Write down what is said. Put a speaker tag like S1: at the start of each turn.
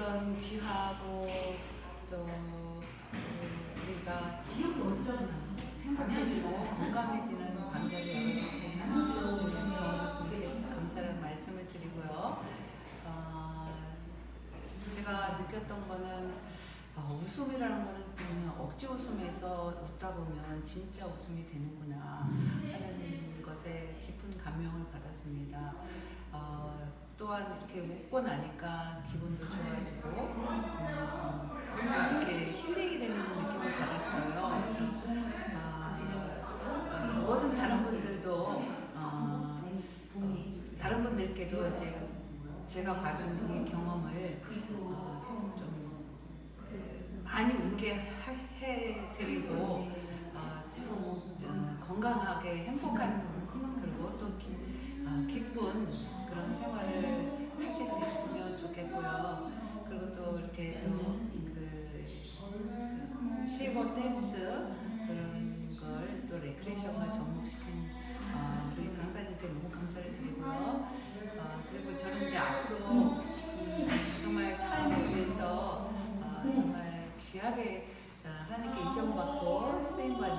S1: 이런 귀하고 또 음, 우리가 행복해지고 건강해지는 방자를 열어주신 우리 정교수님께 감사를 말씀을 드리고요. 어, 제가 느꼈던 거는 아, 웃음이라는 거는 그냥 억지 웃음에서 웃다 보면 진짜 웃음이 되는구나 하는 것에 깊은 감명을 받았습니다. 어, 또한 이렇게 웃고 나니까 기분도 좋아지고 분들께도 이제 제가 받은 이 경험을 어, 좀 에, 많이 웃게 하- 해드리고 어, 어, 건강하게 행복한 그리고 또 기, 아, 기쁜 그런 생활을 하실 수 있으면 좋겠고요. 그리고 또 이렇게 또그 실버 댄스 그런 걸 또 레크레이션과 접목시킨 귀하게 어, 하나님께 인정받고 쓰임받